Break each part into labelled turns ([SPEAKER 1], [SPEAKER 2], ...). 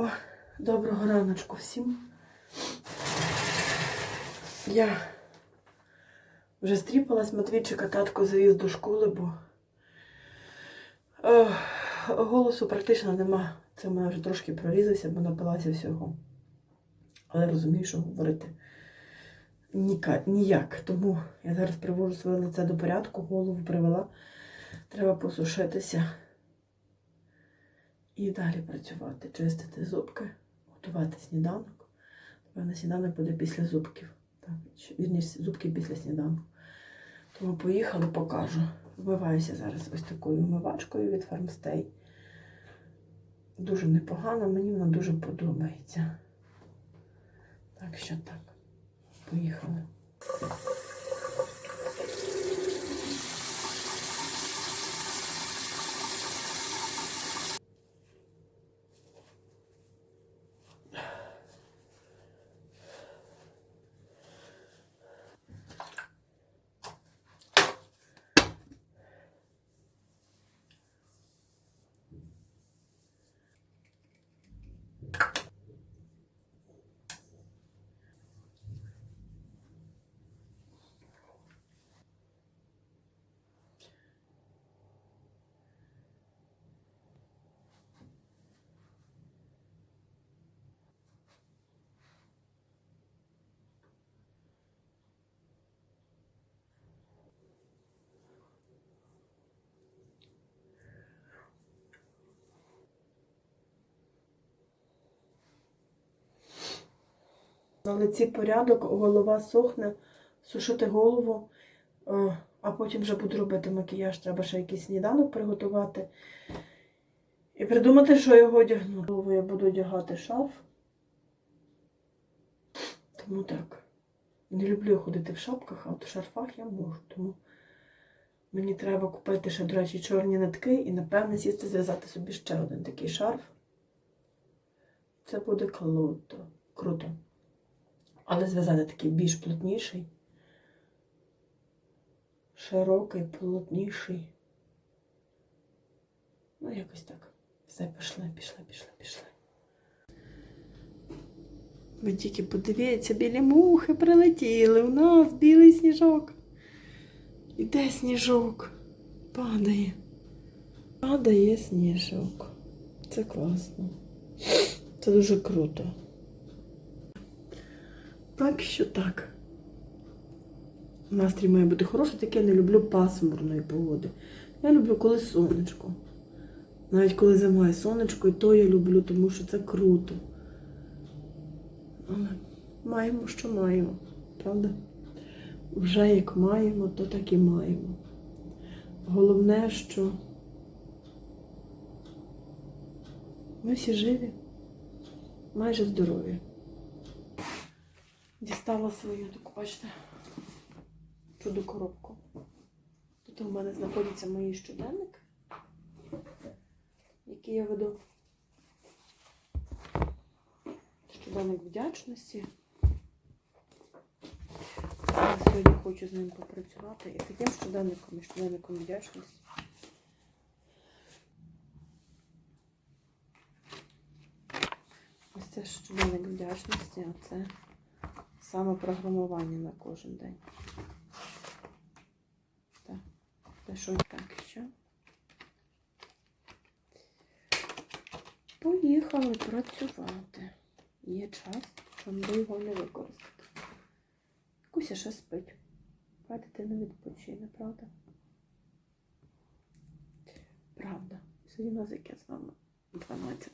[SPEAKER 1] О, доброго раночку всім. Я вже стріпалась, Матвійчика татко завіз до школи, бо е, голосу практично нема. Це в мене вже трошки прорізався, бо напилася всього. Але розумію, що говорити ніка, ніяк. Тому я зараз привожу своє лице до порядку, голову привела. Треба посушитися і далі працювати, чистити зубки, готувати сніданок. Напевно, сніданок буде після зубків. Так, вірніше, зубки після сніданку. Тому поїхали, покажу. Вмиваюся зараз ось такою вмивачкою від Farmstay. Дуже непогано, мені вона дуже подобається. Так що так. Поїхали. На лиці порядок, голова сохне, сушити голову, е, а потім вже буду робити макіяж. Треба ще якийсь сніданок приготувати. І придумати, що його одягну. Голову я буду одягати шарф. Тому так. Не люблю ходити в шапках, а от в шарфах я можу. Тому мені треба купити ще, до речі, чорні нитки і, напевне, сісти зв'язати собі ще один такий шарф. Це буде круто. Круто. Але зв'язати такий більш плотніший. Широкий, плотніший. Ну, якось так. Все, пішли, пішли, пішли, пішли. Ви тільки подивіться, білі мухи прилетіли. У нас білий сніжок. Іде сніжок. Падає. Падає сніжок. Це класно. Це дуже круто. Так що так. Настрій має бути хороший, так я не люблю пасмурної погоди. Я люблю, коли сонечко. Навіть коли зимає сонечко, і то я люблю, тому що це круто. Але маємо, що маємо, правда? Вже як маємо, то так і маємо. Головне, що ми всі живі, майже здорові. Дістала свою таку, бачите, чудо коробку. Тут у мене знаходиться мій щоденник, який я веду. Щоденник вдячності. Я сьогодні хочу з ним попрацювати. І таким щоденником, і щоденником вдячності. Ось це щоденник вдячності, а це саме програмування на кожен день. Так, та що так що? Поїхали працювати. Є час, би його не використати. Куся ще спить. Хай дитина відпочине, правда? Правда. Сьогодні у нас з вами 12.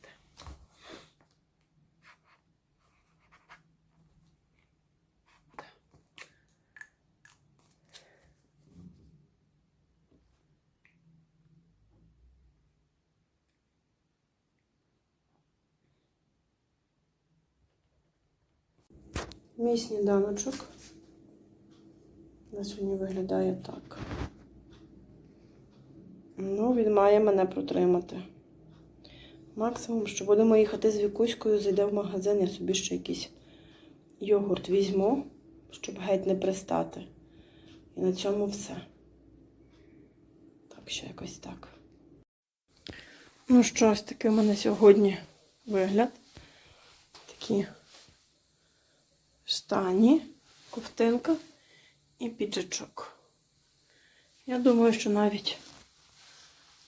[SPEAKER 1] Мій сніданочок на сьогодні виглядає так. Ну, він має мене протримати. Максимум, що будемо їхати з Вікуською, зайде в магазин, я собі ще якийсь йогурт візьму, щоб геть не пристати. І на цьому все. Так, що якось так. Ну що, ось такий у мене сьогодні вигляд. такі штані, ковтинка і піджачок. Я думаю, що навіть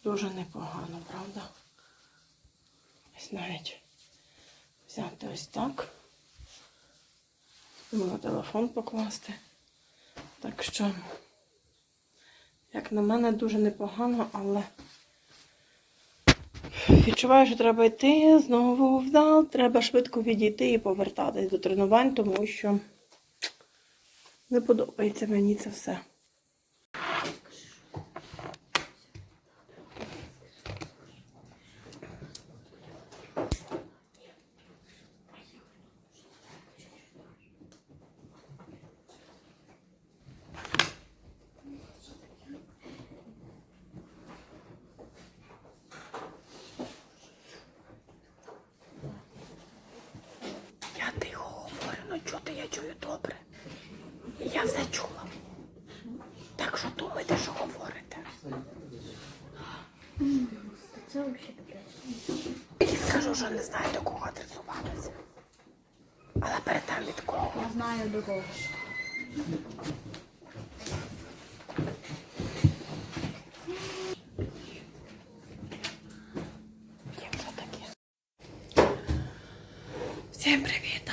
[SPEAKER 1] дуже непогано, правда? Ось навіть взяти ось так. На телефон покласти. Так що, як на мене, дуже непогано, але відчуваю, що треба йти знову в зал. Треба швидко відійти і повертатись до тренувань, тому що не подобається мені це все. Я тихо говорю, ну чути я чую добре. Я все чула. Так що думайте, що говорите.
[SPEAKER 2] Це взагалі
[SPEAKER 1] скажу, що не знаю, до кого адресуватися. Але передам від кого.
[SPEAKER 2] Я знаю до кого.
[SPEAKER 1] Всім привіт.